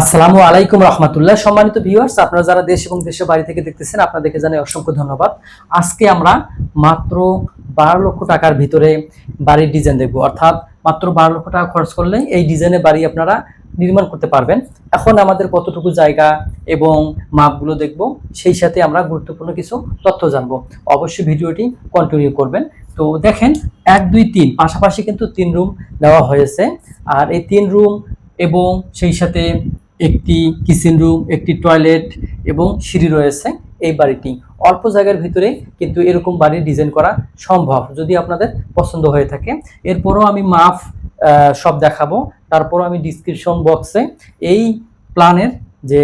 আসসালামু আলাইকুম রহমতুল্লাহ। সম্মানিত ভিউয়ার্স আপনারা যারা দেশ এবং দেশের বাড়ি থেকে দেখতেছেন, আপনাদেরকে জানাই অসংখ্য ধন্যবাদ। আজকে আমরা মাত্র বারো লক্ষ টাকার ভিতরে বাড়ির ডিজাইন দেখব। অর্থাৎ মাত্র বারো লক্ষ টাকা খরচ করলে এই ডিজাইনের বাড়ি আপনারা নির্মাণ করতে পারবেন। এখন আমাদের কতটুকু জায়গা এবং মাপগুলো দেখব, সেই সাথে আমরা গুরুত্বপূর্ণ কিছু তথ্য জানব। অবশ্যই ভিডিওটি কন্টিনিউ করবেন। তো দেখেন, এক, দুই, তিন, পাশাপাশি কিন্তু তিন রুম দেওয়া হয়েছে। আর এই তিন রুম এবং সেই সাথে একটি কিচেন রুম একটি টয়লেট এবং সিঁড়ি রয়েছে এই বাড়িটি। অল্প জায়গার ভিতরে কিন্তু এরকম বাড়ি ডিজাইন করা সম্ভব যদি আপনাদের পছন্দ হয়ে থাকে। এরপরও আমি মাফ সব দেখাবো। তারপরও আমি ডিসক্রিপশন বক্সে এই প্ল্যানের যে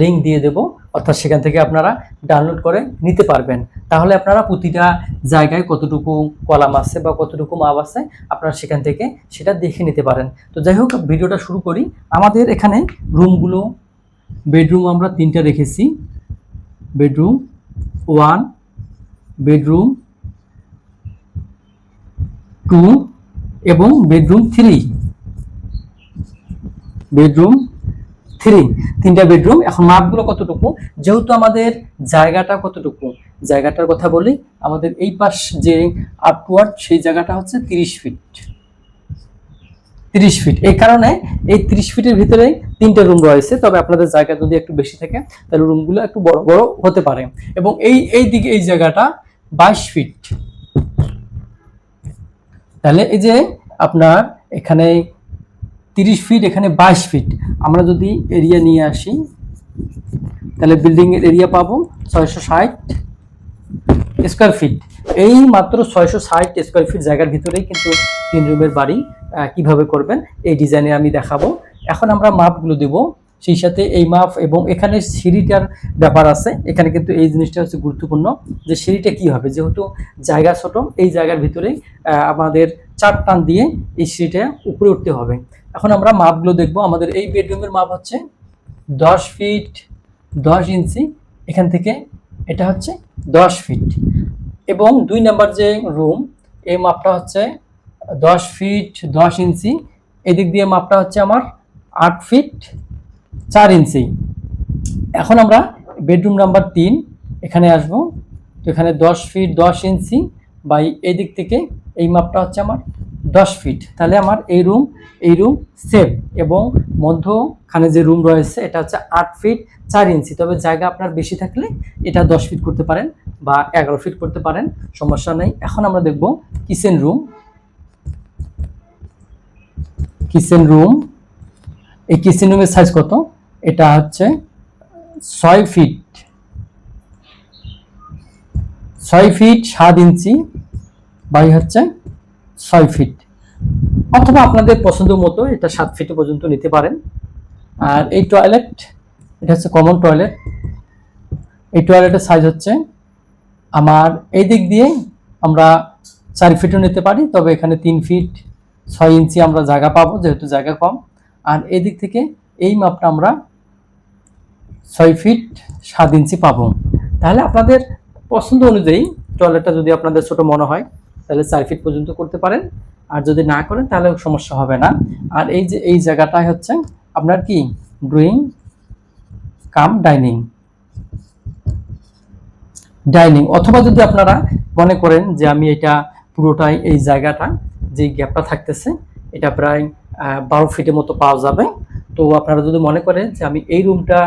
লিঙ্ক দিয়ে দেব, অর্থাৎ সেখান থেকে আপনারা ডাউনলোড করে নিতে পারবেন। তাহলে আপনারা প্রতিটা জায়গায় কতটুকু কলাম আছে বা কতটুকু মাপ আছে, আপনারা সেখান থেকে সেটা দেখে নিতে পারেন। তো যাই হোক, ভিডিওটা শুরু করি। আমাদের এখানে রুমগুলো বেডরুম আমরা তিনটা রেখেছি। বেডরুম ওয়ান বেডরুম টু এবং বেডরুম থ্রি বেডরুম থ্রি তিনটা বেডরুম এখন মাপগুলো কতটুকু? যেহেতু আমাদের জায়গাটা কতটুকু? জায়গাটার কথা বলি, আমাদের এই পাশ যে আপওয়ার্ড সেই জায়গাটা হচ্ছে তিরিশ ফিট তিরিশ ফিট এই কারণে এই তিরিশ ফিটের ভিতরে তিনটে রুম রয়েছে। তবে আপনাদের জায়গা যদি একটু বেশি থাকে, তাহলে রুমগুলো একটু বড় বড় হতে পারে। এবং এই এই দিকে, এই জায়গাটা বাইশ ফিট তাহলে এই যে আপনার এখানে তিরিশ ফিট এখানে বাইশ ফিট আমরা যদি এরিয়া নিয়ে আসি, তাহলে বিল্ডিং এর এরিয়া পাবো ছয়শো ষাট স্কোয়ার ফিট এই মাত্র ছয়শো ষাট স্কোয়ার ফিট জায়গার ভিতরেই কিন্তু তিন রুমের বাড়ি কীভাবে করবেন এই ডিজাইনে আমি দেখাবো। এখন আমরা মাপগুলো দেব। সেই সাথে এই মাপ এবং এখানে সিঁড়িটার ব্যাপার আছে। এখানে কিন্তু এই জিনিসটা হচ্ছে গুরুত্বপূর্ণ যে সিঁড়িটা কি হবে। যেহেতু জায়গা ছোট, এই জায়গার ভিতরে আমাদের চার টান দিয়ে এই সিঁড়িটা উপরে উঠতে হবে। এখন আমরা মাপগুলো দেখব। আমাদের এই বেডরুমের মাপ হচ্ছে দশ ফিট দশ ইঞ্চি। এখান থেকে এটা হচ্ছে দশ ফিট এবং দুই নাম্বার যে রুম এই মাপটা হচ্ছে দশ ফিট দশ ইঞ্চি। এদিক দিয়ে মাপটা হচ্ছে আমার আট ফিট চার ইঞ্চি। এখন আমরা বেডরুম নাম্বার তিন এখানে আসব। তো এখানে দশ ফিট দশ ইঞ্চি বাই এদিক থেকে এই মাপটা হচ্ছে আমার দশ ফিট তাহলে আমার এই রুম এই রুম সেভ এবং মধ্যখানে যে রুম রয়েছে, এটা হচ্ছে আট ফিট চার ইঞ্চি তবে জায়গা আপনার বেশি থাকলে এটা দশ ফিট করতে পারেন বা এগারো ফিট করতে পারেন, সমস্যা নেই। এখন আমরা দেখব কিচেন রুম কিচেন রুম এই কিচেন রুমের সাইজ কত? এটা হচ্ছে ছয় ফিট ছয় ফিট সাত ইঞ্চি বাই হচ্ছে ছয় ফিট অথবা আপনাদের পছন্দ মতো এটা সাত ফিট পর্যন্ত নিতে পারেন। আর এই টয়লেট এটা হচ্ছে কমন টয়লেট এই টয়লেটের সাইজ হচ্ছে আমার এই দিক দিয়ে আমরা চার ফিটও নিতে পারি, তবে এখানে তিন ফিট ছয় ইঞ্চি আমরা জায়গা পাবো, যেহেতু জায়গা কম। আর এই দিক থেকে এই মাপটা আমরা ছয় ফিট সাত ইঞ্চি পাবো। তাহলে আপনাদের পছন্দ অনুযায়ী টয়লেটটা যদি আপনাদের ছোট মনে হয় তাহলে চার ফিট পর্যন্ত করতে পারেন। আর যদি না করেন তাহলে সমস্যা হবে না। আর এই যে, এই জায়গাটাই হচ্ছে আপনার কি? ড্রয়িং কাম ডাইনিং ডাইনিং অথবা যদি আপনারা মনে করেন যে আমি এটা পুরোটাই এই জায়গাটা, যে গ্যাপটা থাকতেছে, এটা প্রায় বারো ফিটের মতো পাওয়া যাবে। তো আপনারা যদি মনে করেন যে আমি এই রুমটা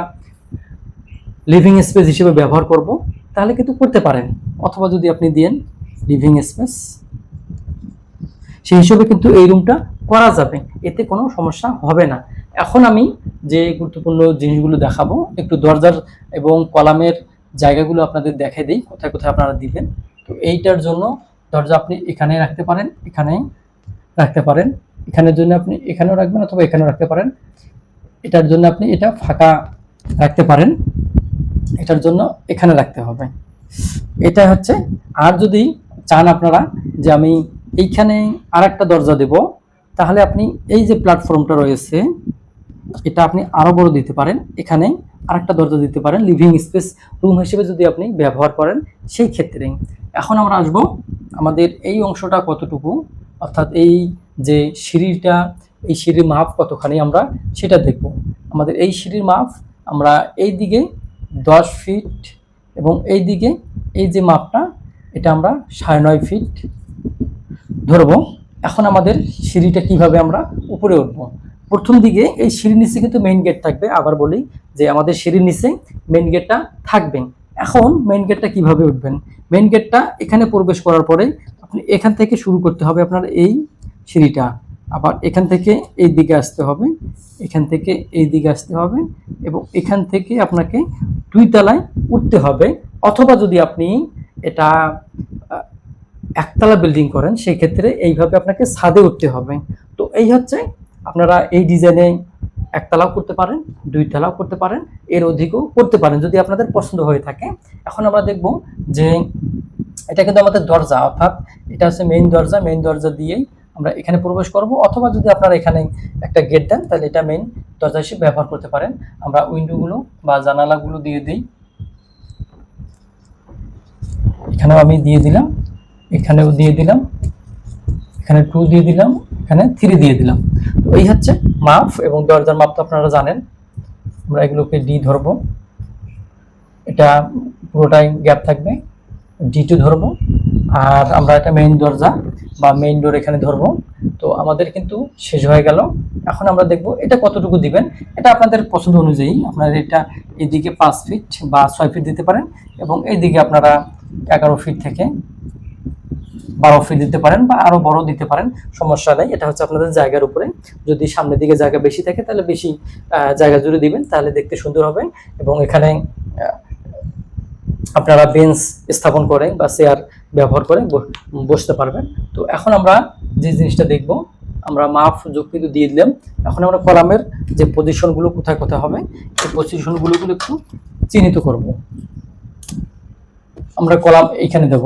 লিভিং স্পেস হিসেবে ব্যবহার করব, তাহলে কিন্তু করতে পারেন। অথবা যদি আপনি দেন লিভিং স্পেস সেই হিসেবে কিন্তু এই রুমটা করা যাবে। এতে কোনো সমস্যা হবে না। এখন আমি যে গুরুত্বপূর্ণ জিনিসগুলো দেখাবো, একটু দরজার এবং কলামের জায়গাগুলো আপনাদের দেখে দিই, কোথায় কোথায় আপনারা দিবেন। তো এইটার জন্য দরজা আপনি এখানে রাখতে পারেন, এখানে রাখতে পারেন। এখানের জন্য আপনি এখানেও রাখবেন অথবা এখানেও রাখতে পারেন। এটার জন্য আপনি এটা ফাঁকা রাখতে পারেন। এটার জন্য এখানে রাখতে হবে। এটা হচ্ছে, আর যদি চান আপনারা যে আমি এইখানে আর একটা দরজা দেব। তাহলে আপনি এই যে প্ল্যাটফর্মটা রয়েছে, এটা আপনি আরও বড় দিতে পারেন। এখানে আরেকটা দরজা দিতে পারেন, লিভিং স্পেস রুম হিসেবে যদি আপনি ব্যবহার করেন, সেই ক্ষেত্রে। এখন আমরা আসব আমাদের এই অংশটা কতটুকু, অর্থাৎ এই যে সিঁড়িটা, এই সিঁড়ির মাপ কতখানি আমরা সেটা দেখব। আমাদের এই সিঁড়ির মাপ আমরা এই দিকে দশ ফিট এবং এই দিকে এই যে মাপটা এটা আমরা সাড়ে নয় ফিট ধরবো। এখন আমাদের সিঁড়িটা কীভাবে আমরা উপরে উঠবো? প্রথম দিকে এই সিঁড়ির নিচে কিন্তু মেইন গেট থাকবে। আবার বলি যে আমাদের সিঁড়ির নিচে মেইন গেটটা থাকবে এখন মেইন গেটটা কীভাবে উঠবেন? মেইন গেটটা এখানে প্রবেশ করার পরে আপনি এখান থেকে শুরু করতে হবে আপনার এই সিঁড়িটা। আবার এখান থেকে এই দিকে আসতে হবে, এখান থেকে এই দিকে আসতে হবে এবং এখান থেকে আপনাকে দুই তলায় উঠতে হবে। অথবা যদি আপনি এটা একতলা বিল্ডিং করেন, সেই ক্ষেত্রে এইভাবে আপনাকে ছাদে উঠতে হবে। তো এই হচ্ছে আপনারা এই ডিজাইনে একতলাও করতে পারেন দুই তলাও করতে পারেন, এর অধিকও করতে পারেন, যদি আপনাদের পছন্দ হয়ে থাকে। এখন আমরা দেখব যে এটা কিন্তু আমাদের দরজা, অর্থাৎ এটা হচ্ছে মেইন দরজা মেইন দরজা দিয়েই আমরা এখানে প্রবেশ করব। অথবা যদি আপনারা এখানে একটা গেট দেন, তাহলে এটা মেইন দরজা হিসেবে ব্যবহার করতে পারেন। আমরা উইন্ডোগুলো বা জানালাগুলো দিয়ে দিই। এখানেও আমি দিয়ে দিলাম, এখানেও দিয়ে দিলাম, এখানে টু দিয়ে দিলাম, এখানে থ্রি দিয়ে দিলাম। তো এই হচ্ছে মাপ এবং দরজার মাপ তো আপনারা জানেন। আমরা এগুলোকে ডি ধরবো। এটা পুরোটাই গ্যাপ থাকবে। ডি টু ধরবো। আর আমরা এটা মেইন দরজা বা মেইন ডোর এখানে ধরবো। তো আমাদের কিন্তু শেষ হয়ে গেল। এখন আমরা দেখব এটা কতটুকু দিবেন। এটা আপনাদের পছন্দ অনুযায়ী আপনারা এটা এদিকে পাঁচ ফিট বা ছয় ফিট দিতে পারেন এবং এইদিকে আপনারা এগারো ফিট থেকে বারো ফিট দিতে পারেন বা আরও বড় দিতে পারেন, সমস্যা নেই। এটা হচ্ছে আপনাদের জায়গার উপরে। যদি সামনের দিকে জায়গা বেশি থাকে, তাহলে বেশি জায়গা জুড়ে দিবেন, তাহলে দেখতে সুন্দর হবে। এবং এখানে আপনারা বেঞ্চ স্থাপন করে বা চেয়ার ব্যবহার করে বসতে পারবেন। তো এখন আমরা যে জিনিসটা দেখব, আমরা মাপ যোগ কিন্তু দিয়ে দিলাম। এখন আমরা কলামের যে পজিশনগুলো কোথায় কোথায় হবে, সেই পজিশনগুলো একটু চিহ্নিত করব। আমরা কলাম এইখানে দেব।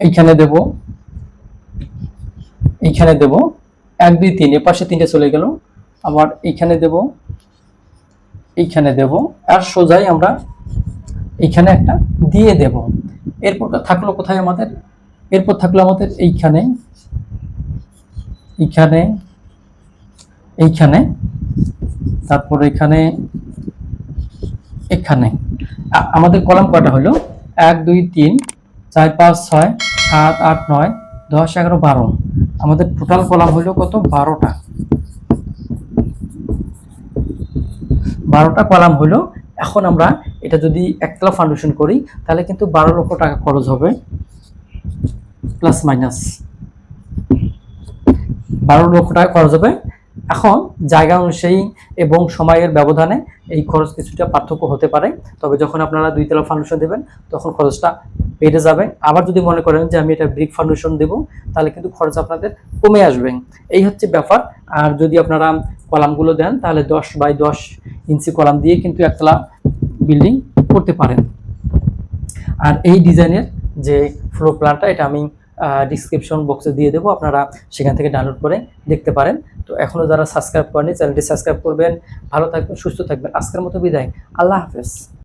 এইখানে দেব। এইখানে দেব। এক, দুই, তিন, এ পাশে তিনটে চলে গেল। আবার এইখানে দেব। এইখানে দেব। আর সোজাই আমরা এইখানে একটা দিয়ে দেব। এরপর থাকল কোথায় আমাদের? এরপর থাকল আমাদের এইখানে। এইখানে। এইখানে। তারপর এখানে। এখানে। আমাদের কলাম কয়টা হলো? এক, দুই, তিন, চার, পাঁচ, ছয়, সাত, আট, নয়, দশ, এগারো, বারো। আমাদের টোটাল কলাম হলো কত? বারোটা। বারোটা কলাম হলো, এখন আমরা এটা যদি একতলা ফাউন্ডেশন করি, তাহলে কিন্তু বারো লক্ষ টাকা খরচ হবে প্লাস মাইনাস বারো লক্ষ টাকা খরচ হবে এখন জায়গা অনুযায়ী এবং সময়ের ব্যবধানে এই খরচ কিছুটা পার্থক্য হতে পারে। তবে যখন আপনারা দুই তলা ফাউন্ডেশন দেবেন, তখন খরচটা বেড়ে যাবে। আবার যদি মনে করেন যে আমি এটা ব্রিক ফাউন্ডেশন দেব, তাহলে কিন্তু খরচ আপনাদের কমে আসবে। এই হচ্ছে ব্যাপার। আর যদি আপনারা কলামগুলো দেন, তাহলে দশ বাই দশ ইঞ্চি কলাম দিয়ে কিন্তু একতলা বিল্ডিং করতে পারেন। আর এই ডিজাইনের যে ফ্লোর প্ল্যানটা এটা আমি ডিসক্রিপশন বক্সে দিয়ে দেবো। আপনারা সেখান থেকে ডাউনলোড করে দেখতে পারেন। তো এখনও যারা সাবস্ক্রাইব করেনি চ্যানেলটি সাবস্ক্রাইব করবেন। ভালো থাকবেন, সুস্থ থাকবেন। আজকের মতো বিদায়। আল্লাহ হাফেজ।